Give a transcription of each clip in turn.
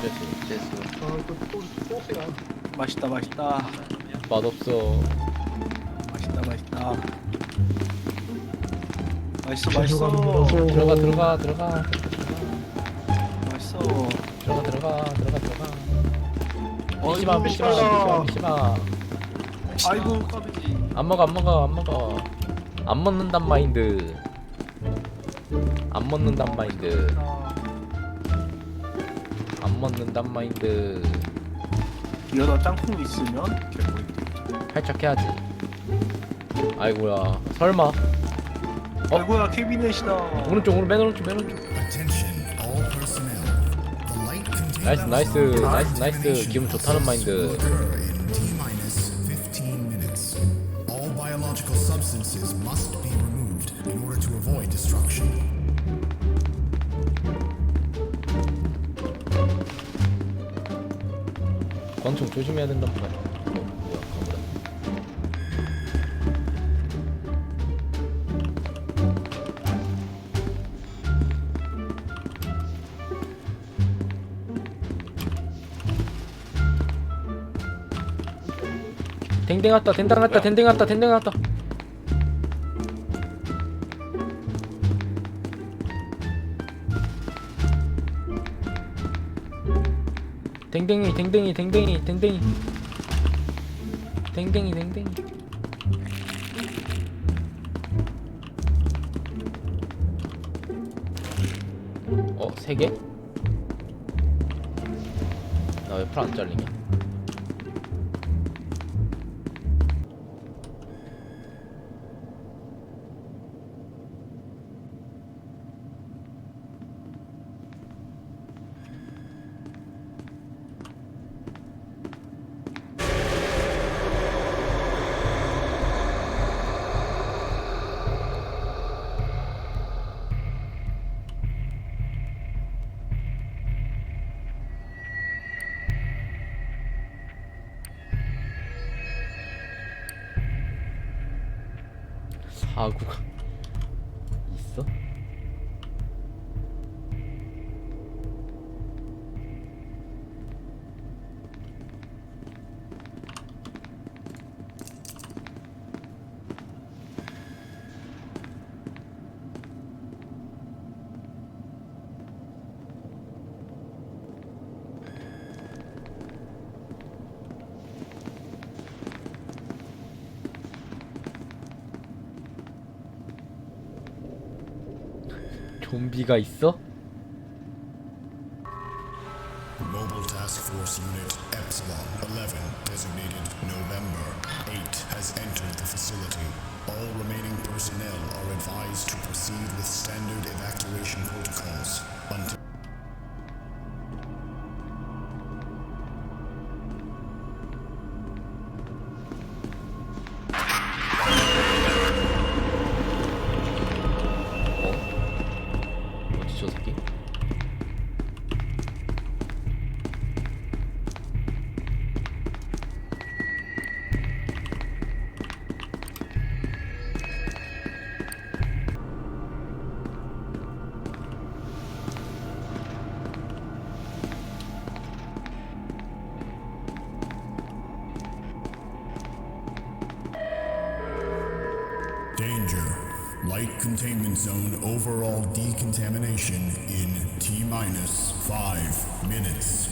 재수 재수. 아또또 소스야. 맛있다 맛있다. 맛없어. 맛있다 맛있다. 맛있어 재수가 맛있어. 묻어서. 들어가 들어가 들어가. 맛있어. 들어가 들어가 들어가 들어가. 미시마 빨라. 미시마 미시마 아이고. 까비지. 안 먹어 안 먹어 안 먹어. 안 먹는단 마인드. 안 먹는단 마인드. 아, 안 먹는단 마인드 이러다 짱콩 있으면 개꿀 활착해야지 아이고야 설마 아이고야 캐비넷이다 오른쪽 오른 맨 오른쪽 맨 오른쪽 Attention, all personnel. The light containment 나이스 나이스 나이스 나이스 기분 좋다는 마인드 will occur in T-minus 15 minutes. All biological substances must be removed in order to avoid destruction. 권총 조심해야 된단 말이야. 어 뭐야 가보다 댕댕 왔다 댕댕 왔다 댕댕 왔다 댕댕 왔다 댕댕이 댕댕이 댕댕이 댕댕이 댕댕이 댕댕이 어? 세 개? 나 왜 풀 안 잘리냐? 사구가 좀비가 있어? Mobile Task Force Unit Epsilon 11, designated November 8, has entered the facility. All remaining personnel are advised to proceed with standard evacuation protocols until. 어? 뭐 containment zone overall decontamination in T minus 5 minutes.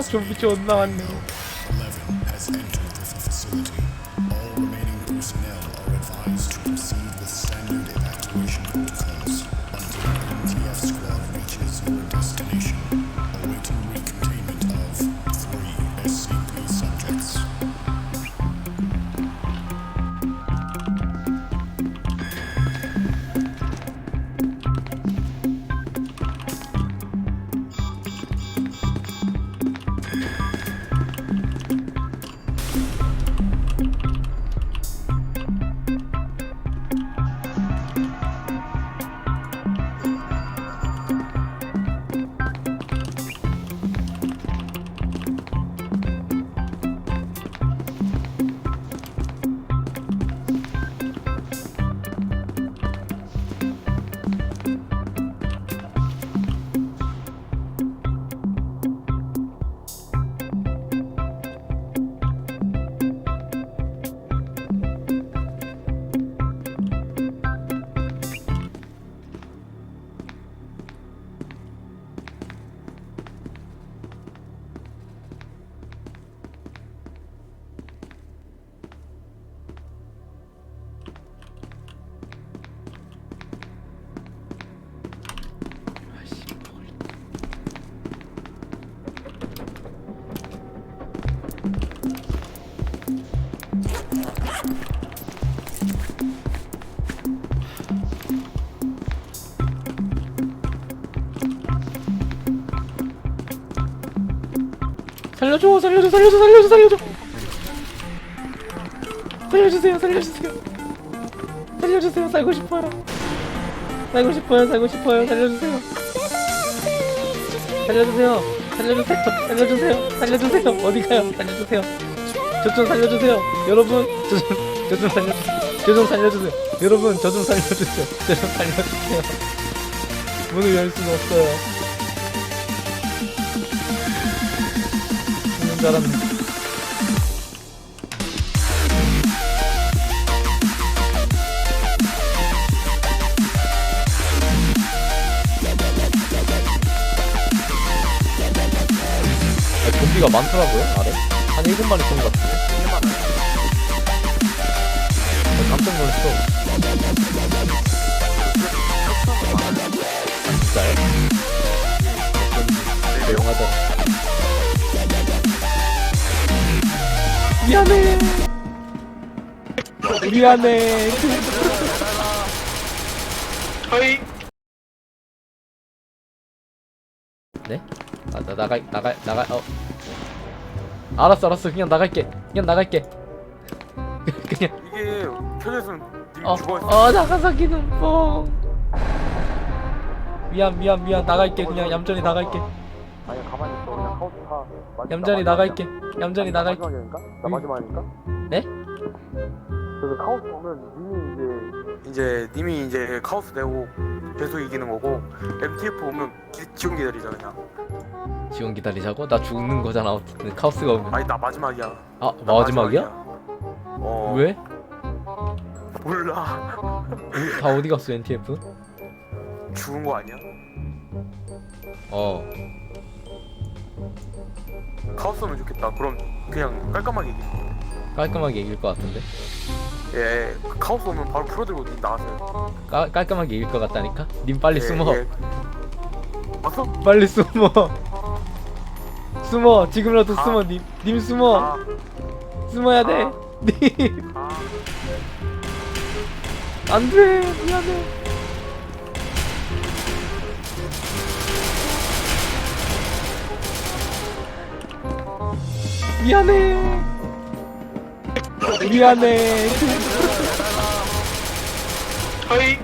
좀비 존나 살려줘 살려줘 살려줘 살려줘 살려줘. 살려주세요 살려주세요. 살려주세요 살고 싶어요. 살고 싶어요 살고 싶어요. 살려주세요. 살려주세요. 살려주세요. 살려주세요. 살려주세요. 어디 가요? 살려주세요 저 좀 살려주세요. 여러분 저 좀 살려 저좀 살려주세요. 여러분 저 좀 살려주세요. 저 좀 살려주세요. 문을 열 수는 없어요. 죽는 줄 알았네. 아, 좀비가 많더라고요 아래 한 7마리 있던 것 같은데 어, 깜짝 놀랐어 아 진짜요? 조용하더라 미안해 미안해 저희 네? 아, 나 나가 나가 나가 어. 알았어 알았어. 그냥 나갈게. 그냥 나갈게. 그냥. 이게 켜져있으면 님 어, 죽어있어. 어 나가사키는 뽕. 미안 미안 미안. 나갈게. 그냥 얌전히 나갈게. 아니야 가만히 있어. 그냥 카우스 타. 마- 얌전히 나 나갈게. 얌전히 나 나갈게. 마지막이니까? 나 응. 마지막이니까? 네? 그래서 카오스 오면 님이 이제 이제 님이 이제 카오스 내고 계속 이기는 거고 MTF 오면 기, 지금 기다리자 그냥. 지원 기다리자고? 나 죽는 거잖아 어쨌든. 카오스가 오면. 아니 나 마지막이야. 아나 마지막이야? 어. 왜? 몰라. 다 어디 갔어 NTF? 죽은 거 아니야? 어. 카오스 오면 좋겠다. 그럼 그냥 깔끔하게 이기는 거 깔끔하게 이길 것 같은데 예, 그 카오스 오면 바로 풀어들고 님 나가세요 깔, 깔끔하게 이길 것 같다니까? 님 빨리 예, 숨어 예. 왔어? 빨리 숨어 숨어 지금이라도 가. 숨어 님, 님 숨어 아, 숨어야 돼 가. 님 아. 안돼 미안해 미안해 미안해. 저희